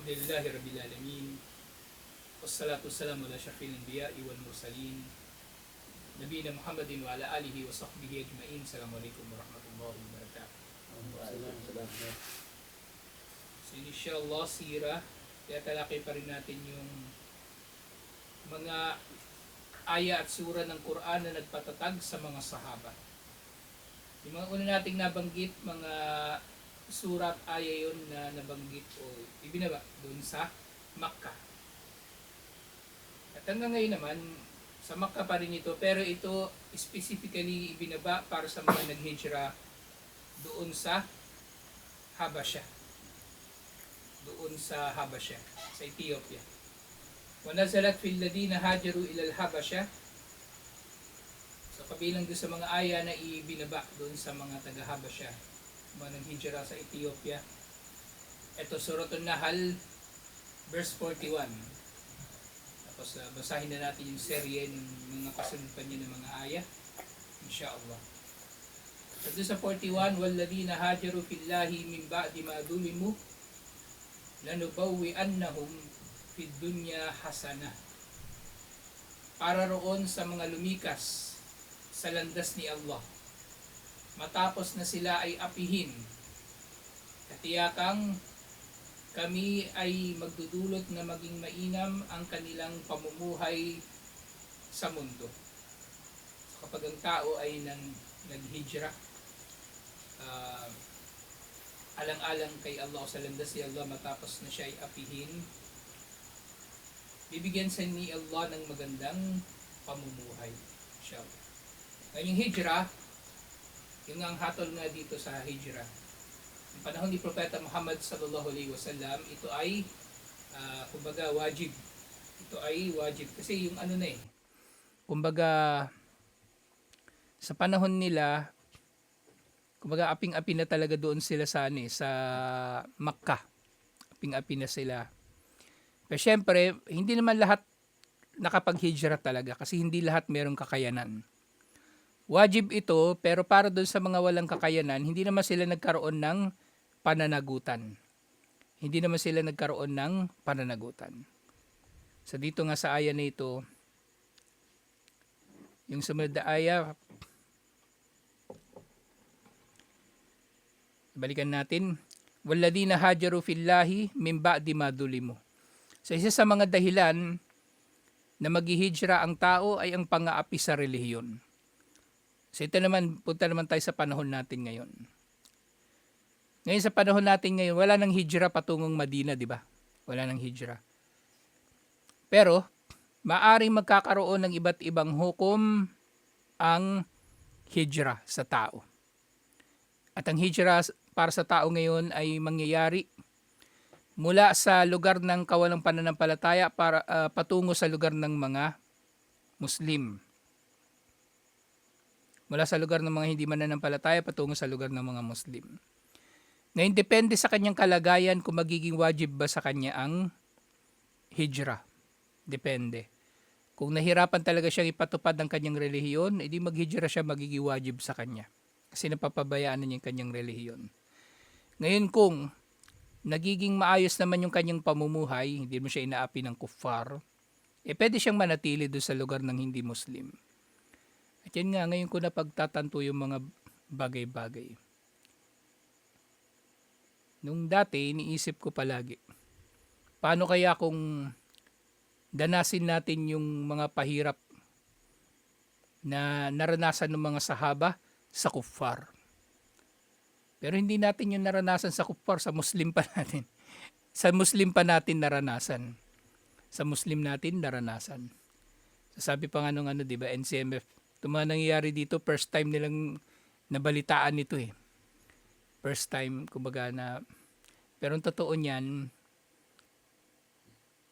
Alhamdulillah Rabbil Alamin. Wassalatu wassalamu ala syafil anbiya wal mursalin. Nabiyina Muhammadin wa ala alihi wa sahbihi ajma'in. Assalamualaikum warahmatullahi wabarakatuh So insyaAllah sirah Tatalakay pa rin natin yung mga aya at sura ng Quran na nagpatatag sa mga sahaba. Yung mga una nating nabanggit, mga surat aya yun na nabanggit o ibinaba doon sa Makkah. At hanggang ngayon naman, sa Makkah pa rin ito, pero ito specifically ibinaba para sa mga naghijra doon sa Habasha. Doon sa Habasha, sa Ethiopia. وَنَزَلَتْ فِي الَّذِينَ هَاجَرُوا إِلَى الْحَبَشَةِ So kabilang doon sa mga aya na ibinaba doon sa mga taga-Habasha, mga naghijra sa Ethiopia. Ito Suratun Nahal, verse 41. Tapos uh, basahin na natin yung serye ng mga kasunod pa niya ng mga aya. Inshallah. So doon sa 41, وَالَّذِينَ هَاجَرُوا فِي اللَّهِ مِنْ بَعْدِ مَا ظُلِمُوا لَنُبَوِّئَنَّهُمْ فِي الدُّنْيَا حَسَنَةً Para roon sa mga lumikas sa landas ni Allah. Matapos na sila ay apihin, katiyakang kami ay magdudulot na maging mainam ang kanilang pamumuhay sa mundo. So, kapag ang tao ay nang naghijra, uh, alang-alang kay Allah sa landas ni Allah matapos na siya ay apihin, bibigyan sa ni Allah ng magandang pamumuhay. Siya. Ngayon yung hijra, yung ang hatol nga dito sa hijra. Yung panahon ni Propeta Muhammad sallallahu alaihi wasallam, ito ay ah, kumbaga wajib. Ito ay wajib kasi yung ano na eh. Kumbaga sa panahon nila kumbaga aping-api na talaga doon sila sa ano eh, sa Makkah. Aping-api na sila. Pero syempre, hindi naman lahat nakapag-hijra talaga kasi hindi lahat merong kakayanan. Wajib ito, pero para doon sa mga walang kakayanan, hindi naman sila nagkaroon ng pananagutan. Hindi naman sila nagkaroon ng pananagutan. So dito nga sa aya na ito, yung sumunod na aya, balikan natin, Walladina hajaru fillahi min ba'di ma dulimu. So isa sa mga dahilan na maghihijra ang tao ay ang pang-aapi sa relihiyon. So ito naman, punta naman tayo sa panahon natin ngayon. Ngayon sa panahon natin ngayon, wala nang hijra patungong Madina, di ba? Wala nang hijra. Pero, maaring magkakaroon ng iba't ibang hukom ang hijra sa tao. At ang hijra para sa tao ngayon ay mangyayari mula sa lugar ng kawalang pananampalataya para ah, patungo sa lugar ng mga Muslim. Mula sa lugar ng mga hindi mananampalataya patungo sa lugar ng mga Muslim. Ngayon, depende sa kanyang kalagayan kung magiging wajib ba sa kanya ang hijra. Depende. Kung nahirapan talaga siyang ipatupad ang kanyang relihiyon, edi maghijra siya magiging wajib sa kanya. Kasi napapabayaan na niya yung kanyang relihiyon. Ngayon kung nagiging maayos naman yung kanyang pamumuhay, hindi mo siya inaapi ng kuffar, eh pwede siyang manatili doon sa lugar ng hindi Muslim. At yan nga, ngayon ko na pagtatanto yung mga bagay-bagay. Nung dati, iniisip ko palagi, paano kaya kung danasin natin yung mga pahirap na naranasan ng mga sahaba sa kuffar. Pero hindi natin yung naranasan sa kuffar, sa Muslim pa natin. Sa Muslim pa natin naranasan. Sa Muslim natin naranasan. So sabi pa nga nung ano, di ba, NCMF, ito mga nangyayari dito, first time nilang nabalitaan nito eh. First time, kumbaga na, pero ang totoo niyan,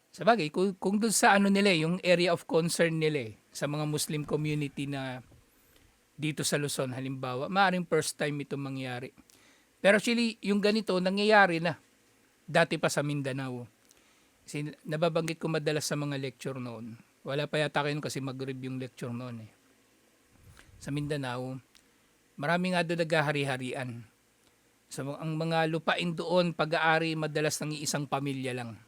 sa bagay, kung, kung doon sa ano nila, eh, yung area of concern nila eh, sa mga Muslim community na dito sa Luzon halimbawa, maaring first time ito mangyari. Pero actually, yung ganito nangyayari na dati pa sa Mindanao. Kasi nababanggit ko madalas sa mga lecture noon. Wala pa yata kayo kasi mag-review yung lecture noon eh. Sa Mindanao, marami nga doon naghahari-harian. So ang mga lupain doon, pag-aari madalas ng isang pamilya lang.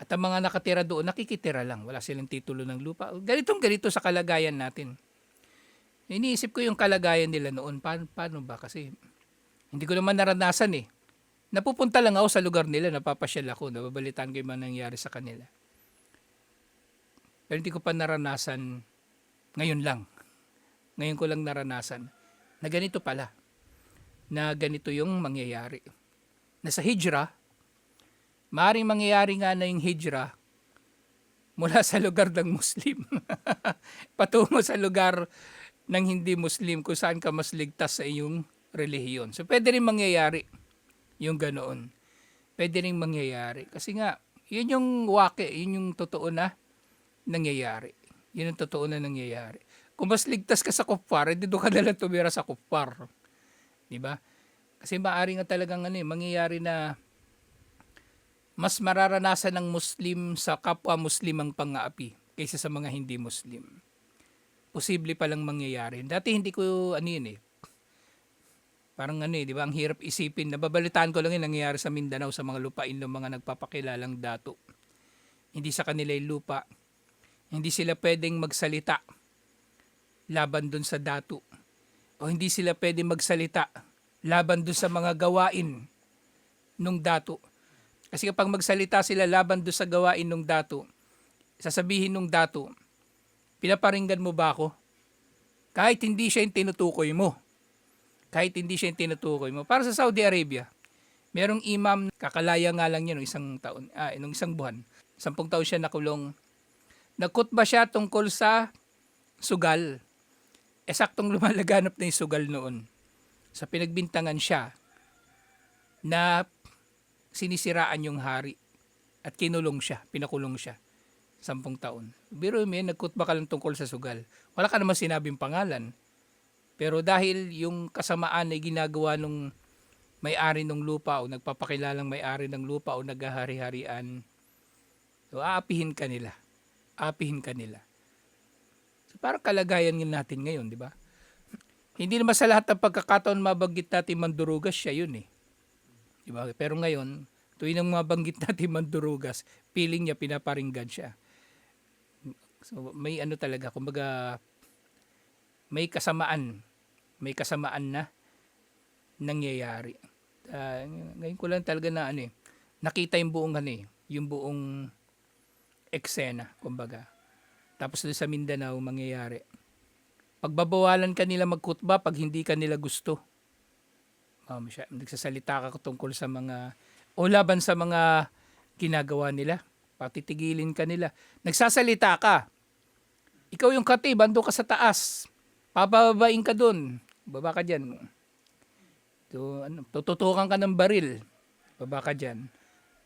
At ang mga nakatira doon, nakikitira lang. Wala silang titulo ng lupa. Ganitong ganito sa kalagayan natin. Iniisip ko yung kalagayan nila noon. Paano, paano ba? Kasi hindi ko naman naranasan eh. Napupunta lang ako sa lugar nila, napapasyal ako, nababalitaan ko yung mga nangyari sa kanila. Pero hindi ko pa naranasan ngayon lang. Ngayon ko lang naranasan na ganito pala. Na ganito yung mangyayari. Na sa hijra, maaaring mangyayari nga na yung hijra mula sa lugar ng Muslim. Patungo sa lugar ng hindi Muslim kung saan ka mas ligtas sa iyong relihiyon. So pwede rin mangyayari yung ganoon. Pwede rin mangyayari. Kasi nga, yun yung wake, yun yung totoo na nangyayari. Yun ang totoo na nangyayari. Kung mas ligtas ka sa kupar, hindi doon ka nalang tumira sa kupar. Di ba? Kasi maaari nga talagang ano, eh, mangyayari na mas mararanasan ng Muslim sa kapwa Muslim ang pang-aapi kaysa sa mga hindi Muslim. Posible palang mangyayari. Dati hindi ko ano yun eh. Parang ano eh, di ba? Ang hirap isipin. Nababalitaan ko lang yung nangyayari sa Mindanao sa mga lupain ng mga nagpapakilalang dato. Hindi sa kanila yung lupa. Hindi sila pwedeng magsalita laban dun sa dato. O hindi sila pwedeng magsalita laban dun sa mga gawain nung dato. Kasi kapag magsalita sila laban dun sa gawain nung dato, sasabihin nung dato, pinaparinggan mo ba ako? Kahit hindi siya yung tinutukoy mo kahit hindi siya yung tinutukoy mo. Para sa Saudi Arabia, merong imam, kakalaya nga lang nung isang taon, ah, nung isang buwan. Sampung taon siya nakulong. Nagkutba siya tungkol sa sugal. Esaktong lumalaganap na yung sugal noon. Sa pinagbintangan siya na sinisiraan yung hari at kinulong siya, pinakulong siya. Sampung taon. Biro mo yun, nagkutba ka lang tungkol sa sugal. Wala ka naman sinabing pangalan pero dahil yung kasamaan ay ginagawa nung may-ari ng lupa o nagpapakilalang may-ari ng lupa o naghahari-harian, so aapihin ka nila. Aapihin ka nila. So parang kalagayan natin ngayon, di ba? Hindi naman sa lahat ng pagkakataon mabanggit natin mandurugas siya yun eh. Di ba? Pero ngayon, tuwing nang mabanggit natin mandurugas, feeling niya pinaparinggan siya. So may ano talaga, kumbaga may kasamaan, may kasamaan na nangyayari. Uh, ngayon ko lang talaga na ano eh, nakita yung buong ano eh, yung buong eksena, kumbaga. Tapos doon sa Mindanao, mangyayari. Pagbabawalan ka nila magkutba pag hindi ka nila gusto. Um, siya, nagsasalita ka tungkol sa mga, o laban sa mga ginagawa nila. Patitigilin ka nila. Nagsasalita ka. Ikaw yung katib, ando ka sa taas papababain ka doon. Baba ka dyan. So, ano, tututukan ka ng baril. Baba ka dyan.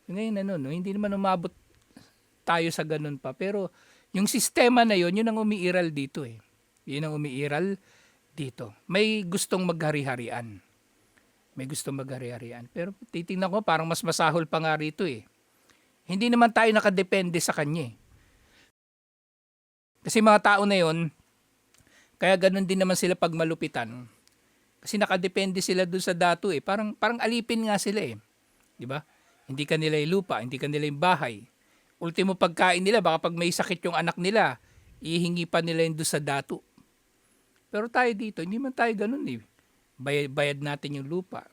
Ngayon, ano, no, hindi naman umabot tayo sa ganun pa. Pero, yung sistema na yon yun ang umiiral dito eh. Yun ang umiiral dito. May gustong maghari-harian. May gustong maghari-harian. Pero titingnan ko, parang mas masahol pa nga rito eh. Hindi naman tayo nakadepende sa kanya eh. Kasi mga tao na yon kaya ganun din naman sila pag malupitan. Kasi nakadepende sila dun sa dato eh. Parang, parang alipin nga sila eh. Di ba? Hindi kanila yung lupa, hindi kanila yung bahay. Ultimo pagkain nila, baka pag may sakit yung anak nila, ihingi pa nila doon sa dato. Pero tayo dito, hindi man tayo ganun eh. Bayad, bayad natin yung lupa.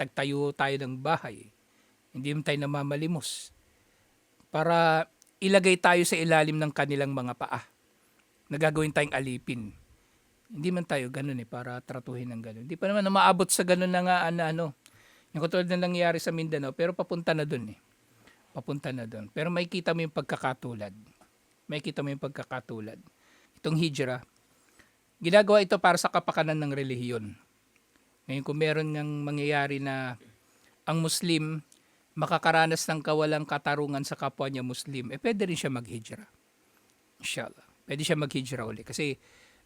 Tagtayo tayo ng bahay. Hindi man tayo namamalimos. Para ilagay tayo sa ilalim ng kanilang mga paa na gagawin tayong alipin. Hindi man tayo ganun eh, para tratuhin ng ganun. Hindi pa naman na maabot sa ganun na nga ano, ano. Yung katulad na nangyari sa Mindanao, pero papunta na dun eh. Papunta na dun. Pero may kita mo yung pagkakatulad. May kita mo yung pagkakatulad. Itong hijra, ginagawa ito para sa kapakanan ng relihiyon. Ngayon kung meron ng mangyayari na ang Muslim makakaranas ng kawalang katarungan sa kapwa niya Muslim, eh pwede rin siya maghijra. Inshallah pwede siya maghijra uli. Kasi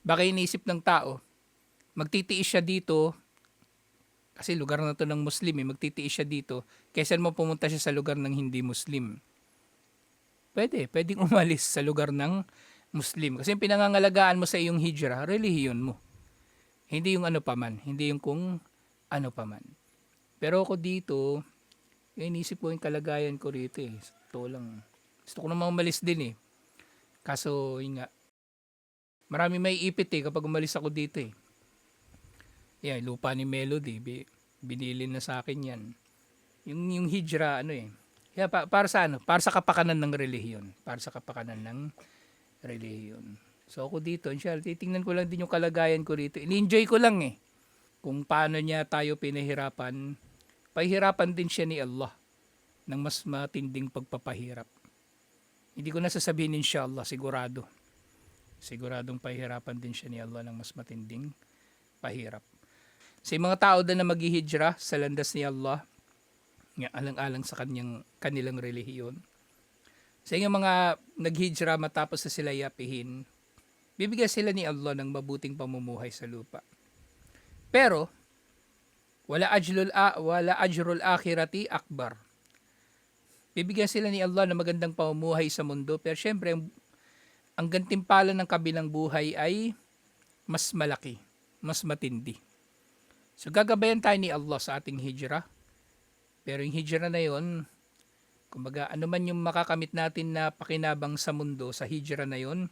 baka iniisip ng tao, magtitiis siya dito, kasi lugar na to ng Muslim, eh, magtitiis siya dito, kaysa mo pumunta siya sa lugar ng hindi Muslim. Pwede, pwedeng umalis sa lugar ng Muslim. Kasi yung pinangangalagaan mo sa iyong hijra, relihiyon mo. Hindi yung ano paman, hindi yung kung ano paman. Pero ako dito, inisip ko yung kalagayan ko rito eh. Ito lang. Gusto ko namang umalis din eh. Kaso, yun nga. Marami may ipit eh kapag umalis ako dito eh. Yan, lupa ni Melody. Bi- binili na sa akin yan. Yung, yung hijra, ano eh. Kaya pa- para sa ano? Para sa kapakanan ng relihiyon. Para sa kapakanan ng relihiyon. So ako dito, inshallah, titingnan ko lang din yung kalagayan ko rito. In-enjoy ko lang eh. Kung paano niya tayo pinahirapan, pahirapan din siya ni Allah ng mas matinding pagpapahirap. Hindi ko na sasabihin inshallah, sigurado. Siguradong pahirapan din siya ni Allah ng mas matinding pahirap. Sa mga tao na maghihijra sa landas ni Allah, nga alang-alang sa kanyang kanilang relihiyon. Sa yung mga naghijra matapos na sila yapihin, bibigyan sila ni Allah ng mabuting pamumuhay sa lupa. Pero wala ajrul a, wala ajrul akhirati akbar. Bibigyan sila ni Allah ng magandang pamumuhay sa mundo, pero syempre ang, ang gantimpala ng kabilang buhay ay mas malaki, mas matindi. So gagabayan tayo ni Allah sa ating hijrah. Pero yung hijrah na yon, kumbaga ano man yung makakamit natin na pakinabang sa mundo, sa hijrah na yon,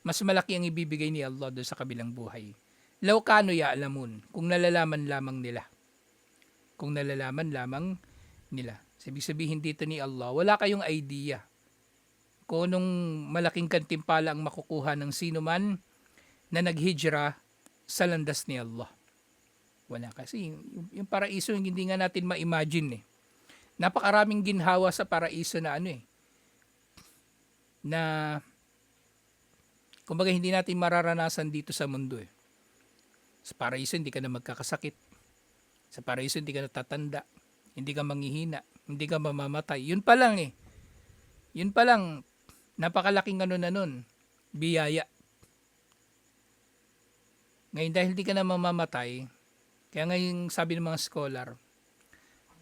mas malaki ang ibibigay ni Allah doon sa kabilang buhay. Law kano ya alamun, kung nalalaman lamang nila. Kung nalalaman lamang nila. Sabi sabihin dito ni Allah, wala kayong idea kung anong malaking kantimpala ang makukuha ng sino man na naghijra sa landas ni Allah. Wala kasi. Yung, yung paraiso, hindi nga natin ma-imagine eh. Napakaraming ginhawa sa paraiso na ano eh. Na kumbaga hindi natin mararanasan dito sa mundo eh. Sa paraiso hindi ka na magkakasakit. Sa paraiso hindi ka natatanda. Hindi ka manghihina. Hindi ka mamamatay. Yun pa lang eh. Yun pa lang. Napakalaking ano na nun. Biyaya. Ngayon dahil hindi ka na mamamatay, kaya ngayon sabi ng mga scholar,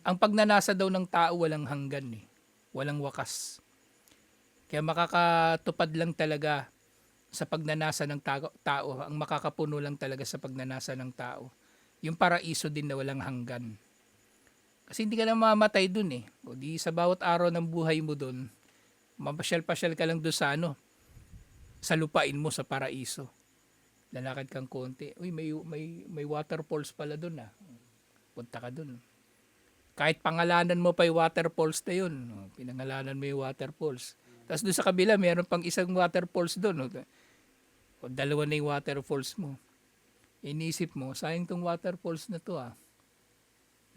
ang pagnanasa daw ng tao walang hanggan eh. Walang wakas. Kaya makakatupad lang talaga sa pagnanasa ng tao, tao, ang makakapuno lang talaga sa pagnanasa ng tao. Yung paraiso din na walang hanggan. Kasi hindi ka na mamatay dun eh. O di sa bawat araw ng buhay mo dun, mapasyal-pasyal ka lang dun sa ano, sa lupain mo sa paraiso. Lalakad kang konti. Uy, may, may, may waterfalls pala dun ah. Punta ka dun. Kahit pangalanan mo pa yung waterfalls na yun. oh, Pinangalanan mo yung waterfalls. Tapos doon sa kabila, meron pang isang waterfalls doon. O dalawa na yung waterfalls mo. Inisip mo, sayang tong waterfalls na to ah.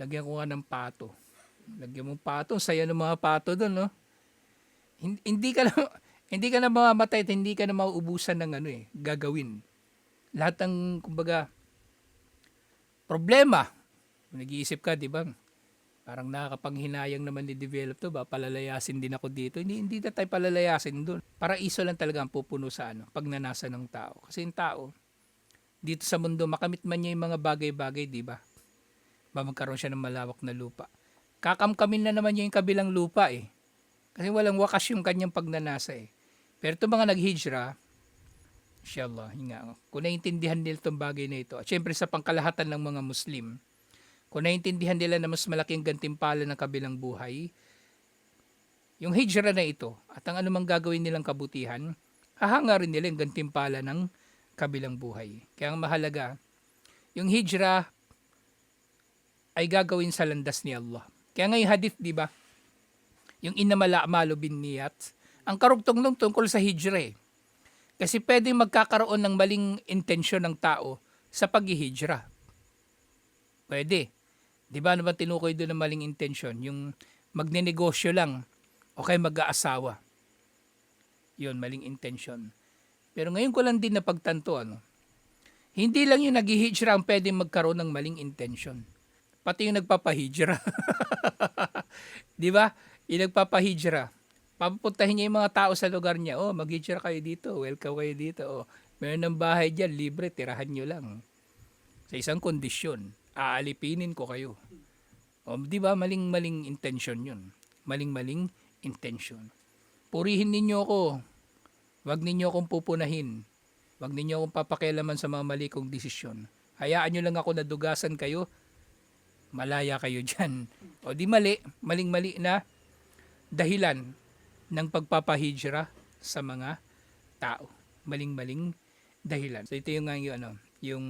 Lagyan ko nga ng pato. Lagyan mo pato, saya ng mga pato doon, no? Hin- Hindi ka na hindi ka na mamamatay at hindi ka na mauubusan ng ano eh, gagawin. Lahat ng kumbaga problema. Nag-iisip ka, di ba? Parang nakakapanghinayang naman ni develop to ba? Palalayasin din ako dito. Hindi, hindi na tayo palalayasin doon. Paraiso lang talaga ang pupuno sa ano, pagnanasa ng tao. Kasi yung tao, dito sa mundo, makamit man niya yung mga bagay-bagay, di ba? Ba magkaroon siya ng malawak na lupa. Kakamkamin na naman niya yung kabilang lupa eh. Kasi walang wakas yung kanyang pagnanasa eh. Pero itong mga naghijra, inshallah, hinga, kung naiintindihan nila itong bagay na ito, at syempre sa pangkalahatan ng mga Muslim, kung naiintindihan nila na mas malaking gantimpala ng kabilang buhay, yung hijra na ito at ang anumang gagawin nilang kabutihan, hahanga rin nila yung gantimpala ng kabilang buhay. Kaya ang mahalaga, yung hijra ay gagawin sa landas ni Allah. Kaya nga yung hadith, di ba? Yung inamala amalo bin niyat, ang karugtong nung tungkol sa hijra eh. Kasi pwedeng magkakaroon ng maling intensyon ng tao sa paghihijra. Pwede. Di ba naman tinukoy doon ng maling intensyon? Yung magnenegosyo lang o kaya mag-aasawa. Yun, maling intensyon. Pero ngayon ko lang din napagtanto, ano, hindi lang yung naghihijra ang pwedeng magkaroon ng maling intensyon. Pati yung nagpapahijra. Di ba? Yung nagpapahijra. Papuntahin niya yung mga tao sa lugar niya. Oh, maghijra kayo dito. Welcome kayo dito. Oh, meron ng bahay dyan. Libre. Tirahan nyo lang. Sa isang kondisyon. Aalipinin ko kayo. O, di ba? Maling-maling intention yun. Maling-maling intention. Purihin ninyo ako. Huwag ninyo akong pupunahin. Huwag ninyo akong papakialaman sa mga mali kong desisyon. Hayaan nyo lang ako na dugasan kayo malaya kayo dyan. O di mali, maling-mali na dahilan ng pagpapahijra sa mga tao. Maling-maling dahilan. So ito yung, nga yung, ano, yung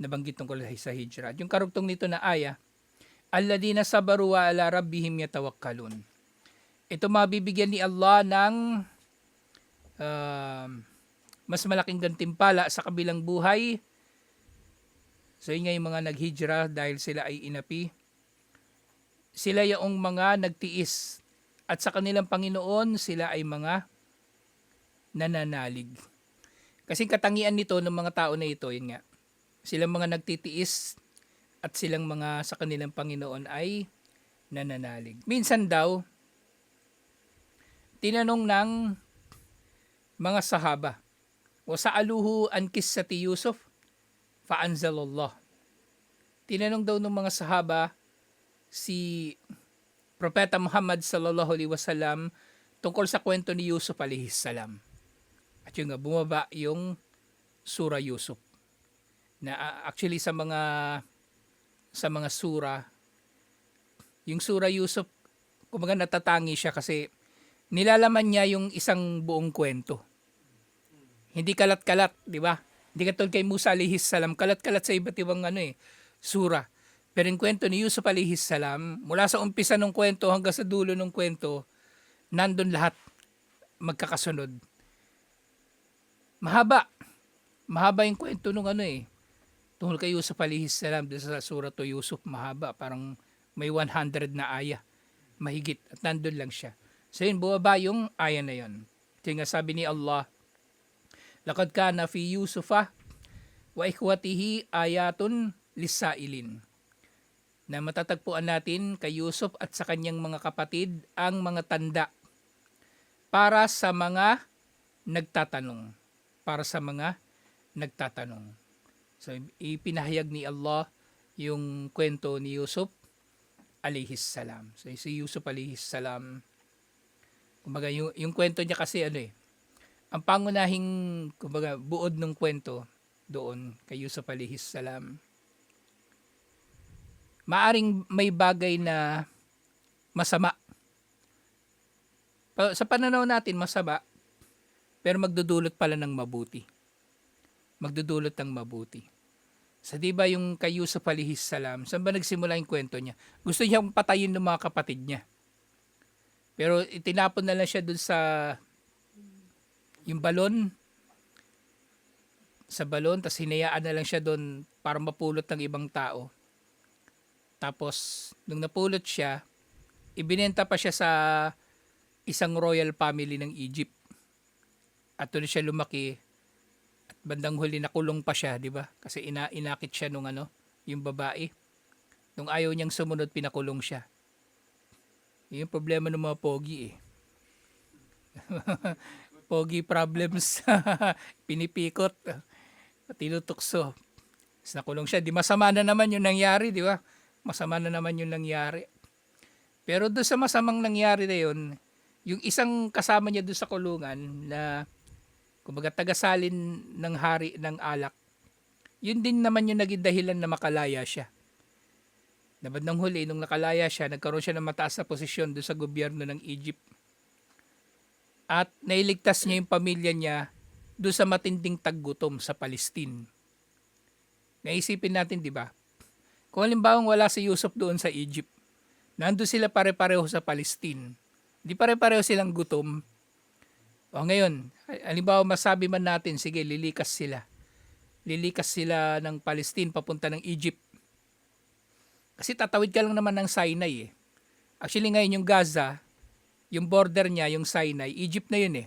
nabanggit tungkol sa hijra. Yung karugtong nito na aya, Alladina sabaru wa ala rabbihim yatawakkalun. Ito mabibigyan ni Allah ng um, mas malaking gantimpala sa kabilang buhay. So yun nga yung mga naghijra dahil sila ay inapi. Sila yung mga nagtiis. At sa kanilang Panginoon, sila ay mga nananalig. Kasi katangian nito ng mga tao na ito, yun nga, silang mga nagtitiis at silang mga sa kanilang Panginoon ay nananalig. Minsan daw, tinanong ng mga sahaba, wa sa'aluhu an kissati Yusuf, fa'anzalallah. Tinanong daw ng mga sahaba si Propeta Muhammad sallallahu alaihi wasallam tungkol sa kwento ni Yusuf alaihi salam. At yun nga, bumaba yung Sura Yusuf. Na actually sa mga sa mga sura, yung Sura Yusuf, kumbaga natatangi siya kasi nilalaman niya yung isang buong kwento. Hindi kalat-kalat, di ba? Hindi katulad kay Musa alihis salam, kalat-kalat sa iba't ibang ano eh, sura. Pero yung kwento ni Yusuf alihis salam, mula sa umpisa ng kwento hanggang sa dulo ng kwento, nandun lahat magkakasunod. Mahaba. Mahaba yung kwento nung ano eh. Tungkol kay Yusuf alihis salam, sa sura to Yusuf, mahaba. Parang may 100 na aya. Mahigit. At nandun lang siya. So yun, bumaba yung aya na yun. Ito yung sabi ni Allah, Lakad kana fi Yusufa wa ikhwatihi ayatun lisailin. Na matatagpuan natin kay Yusuf at sa kanyang mga kapatid ang mga tanda para sa mga nagtatanong. Para sa mga nagtatanong. So ipinahayag ni Allah yung kwento ni Yusuf alayhis salam. So si Yusuf alayhis salam, kumbaga yung, yung kwento niya kasi ano eh, ang pangunahing kumbaga buod ng kwento doon kay Yusuf alayhis salam maaring may bagay na masama. Sa pananaw natin masama pero magdudulot pala ng mabuti. Magdudulot ng mabuti. Sa di ba yung kay Yusuf alayhis salam saan ba nagsimula yung kwento niya? Gusto niyang patayin ng mga kapatid niya. Pero itinapon na lang siya dun sa yung balon. Sa balon tapos hinayaan na lang siya doon para mapulot ng ibang tao. Tapos nung napulot siya, ibinenta pa siya sa isang royal family ng Egypt. At doon siya lumaki. At bandang huli nakulong pa siya, di ba? Kasi ina inakit siya nung ano, yung babae. Nung ayaw niyang sumunod, pinakulong siya. Yun yung problema ng mga pogi eh pogi problems pinipikot tinutukso Tapos nakulong siya di masama na naman yung nangyari di ba masama na naman yung nangyari pero doon sa masamang nangyari na yun yung isang kasama niya doon sa kulungan na kumbaga tagasalin ng hari ng alak yun din naman yung naging dahilan na makalaya siya na bandang huli nung nakalaya siya nagkaroon siya ng mataas na posisyon doon sa gobyerno ng Egypt at nailigtas niya yung pamilya niya doon sa matinding taggutom sa Palestine. Naisipin natin, di ba? Kung halimbawa wala si Yusuf doon sa Egypt, nandun sila pare-pareho sa Palestine. Di pare-pareho silang gutom. O ngayon, halimbawa masabi man natin, sige, lilikas sila. Lilikas sila ng Palestine papunta ng Egypt. Kasi tatawid ka lang naman ng Sinai eh. Actually ngayon yung Gaza, yung border niya, yung Sinai, Egypt na yun eh.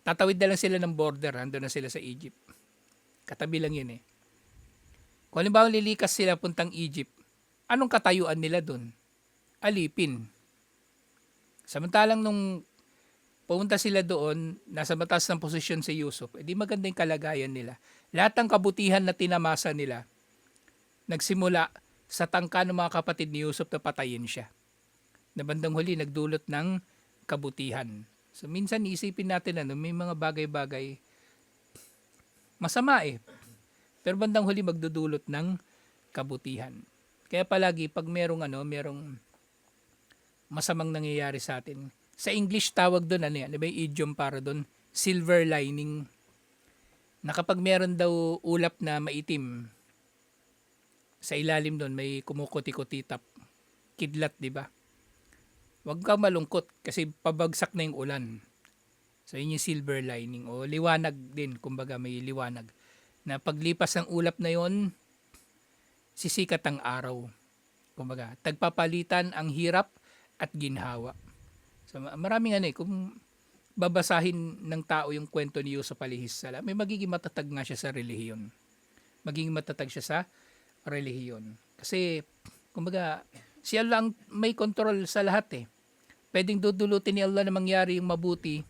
Tatawid na lang sila ng border, ando na sila sa Egypt. Katabi lang yun eh. Kung halimbawa lilikas sila puntang Egypt, anong katayuan nila doon? Alipin. Samantalang nung pumunta sila doon, nasa mataas ng posisyon si Yusuf, edi maganda yung kalagayan nila. Lahat ng kabutihan na tinamasa nila, nagsimula sa tangka ng mga kapatid ni Yusuf na patayin siya. Na bandang huli, nagdulot ng kabutihan. So minsan isipin natin ano, may mga bagay-bagay masama eh. Pero bandang huli magdudulot ng kabutihan. Kaya palagi pag merong ano, merong masamang nangyayari sa atin. Sa English tawag doon ano yan, ano yung idiom para doon? Silver lining. Na kapag meron daw ulap na maitim, sa ilalim doon may kumukuti-kuti tap. Kidlat, di ba? Huwag kang malungkot kasi pabagsak na yung ulan. So yun yung silver lining o liwanag din, kumbaga may liwanag. Na paglipas ng ulap na yon, sisikat ang araw. Kumbaga, tagpapalitan ang hirap at ginhawa. So ma- maraming ano eh, kung babasahin ng tao yung kwento ni Yusuf Alihis Salam, may magiging matatag nga siya sa relihiyon. Magiging matatag siya sa relihiyon. Kasi, kumbaga, si Allah may kontrol sa lahat eh. Pwedeng dudulutin ni Allah na mangyari yung mabuti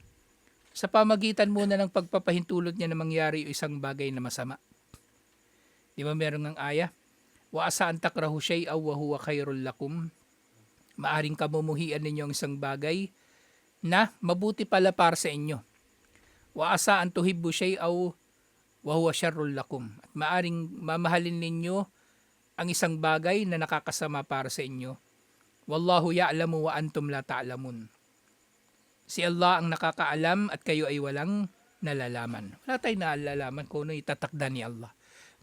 sa pamagitan muna ng pagpapahintulot niya na mangyari yung isang bagay na masama. Di ba meron ng aya? Wa asa an takrahu shay'aw wa huwa khairul lakum. Maaring kamumuhian ninyo ang isang bagay na mabuti pala para sa inyo. Wa asa an tuhibbu shay'aw wa huwa syarrul lakum. At maaring mamahalin ninyo ang isang bagay na nakakasama para sa inyo. Wallahu ya'lamu wa antum la ta'lamun. Si Allah ang nakakaalam at kayo ay walang nalalaman. Wala tayong nalalaman kung ano itatakda ni Allah.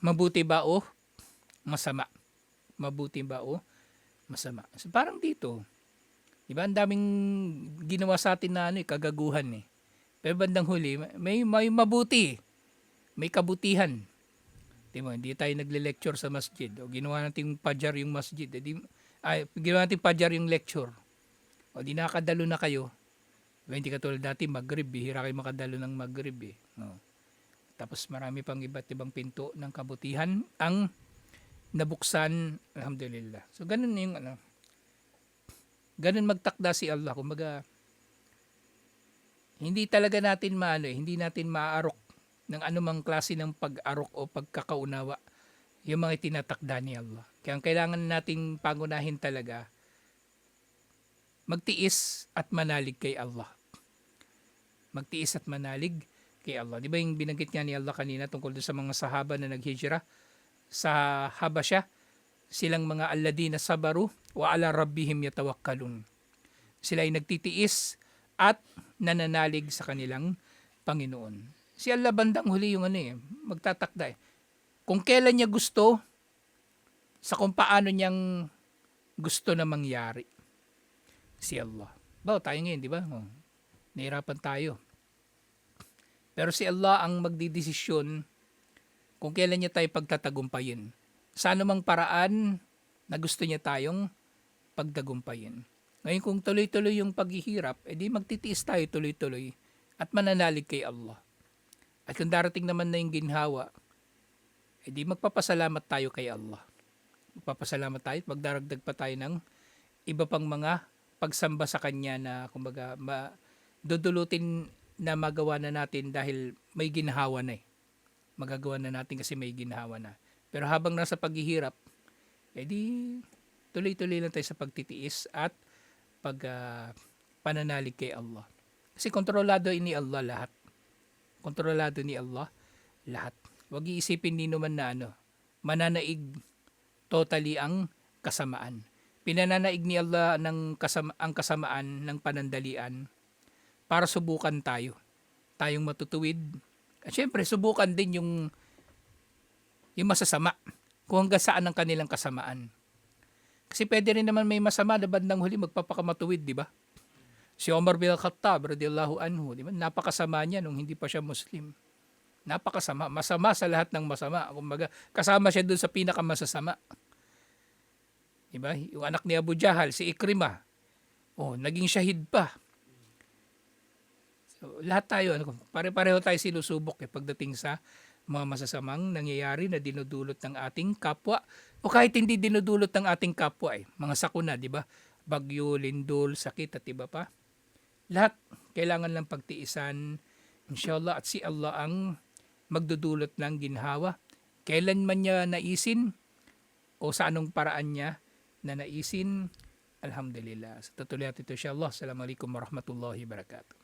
Mabuti ba o masama? Mabuti ba o masama? So, parang dito, di ba ang daming ginawa sa atin na ano, eh, kagaguhan eh. Pero bandang huli, may, may mabuti. May kabutihan. Di mo, hindi tayo nagle-lecture sa masjid. O ginawa natin pajar yung masjid. Eh, di, ay, ginawa natin pajar yung lecture. O di nakakadalo na kayo. Hindi katulad dati Maghrib, bihira kayo makadalo ng Maghrib eh. No. Tapos marami pang iba't ibang pinto ng kabutihan ang nabuksan, alhamdulillah. So ganun yung ano, ganun magtakda si Allah. Kumbaga, hindi talaga natin maano eh, hindi natin maaarok ng anumang klase ng pag-arok o pagkakaunawa yung mga tinatakda ni Allah. Kaya ang kailangan nating pangunahin talaga, magtiis at manalig kay Allah. Magtiis at manalig kay Allah. Di ba yung binanggit nga ni Allah kanina tungkol sa mga sahaba na naghijra sa Habasya, silang mga alladina sabaru wa ala rabbihim yatawakkalun. Sila ay nagtitiis at nananalig sa kanilang Panginoon. Si Allah bandang huli yung ano eh, magtatakda eh. Kung kailan niya gusto, sa kung paano niyang gusto na mangyari. Si Allah. Ba, tayo ngayon, di ba? Oh, nahirapan tayo. Pero si Allah ang magdidesisyon kung kailan niya tayo pagtatagumpayin. Sa anumang paraan na gusto niya tayong pagtagumpayin. Ngayon kung tuloy-tuloy yung paghihirap, edi magtitiis tayo tuloy-tuloy at mananalig kay Allah. At kung darating naman na yung ginhawa, edi magpapasalamat tayo kay Allah. Magpapasalamat tayo at magdaragdag pa tayo ng iba pang mga pagsamba sa Kanya na kumbaga ma, dudulutin na magawa na natin dahil may ginhawa na eh. Magagawa na natin kasi may ginhawa na. Pero habang nasa paghihirap, edi tuloy-tuloy lang tayo sa pagtitiis at pag ah, pananalig kay Allah. Kasi kontrolado ni Allah lahat. Kontrolado ni Allah lahat. Huwag iisipin ni naman na ano, mananaig totally ang kasamaan. Pinananaig ni Allah ng kasama, ang kasamaan ng panandalian para subukan tayo. Tayong matutuwid. At syempre, subukan din yung yung masasama. Kung hanggang saan ang kanilang kasamaan. Kasi pwede rin naman may masama na bandang huli magpapakamatuwid, di ba? Si Omar bin Khattab, radiyallahu anhu, di ba? Napakasama niya nung hindi pa siya Muslim. Napakasama. Masama sa lahat ng masama. Kumbaga, kasama siya doon sa pinakamasasama. Di ba? Yung anak ni Abu Jahal, si Ikrimah. Oh, naging shahid pa. Lahat tayo, ano, pare-pareho tayo sinusubok eh, pagdating sa mga masasamang nangyayari na dinudulot ng ating kapwa o kahit hindi dinudulot ng ating kapwa eh, mga sakuna, di ba? Bagyo, lindol, sakit at iba pa. Lahat kailangan lang pagtiisan, inshallah, at si Allah ang magdudulot ng ginhawa. Kailan man niya naisin o sa anong paraan niya na naisin, Alhamdulillah. Sa tutuloy natin ito, inshallah. Assalamualaikum warahmatullahi wabarakatuh.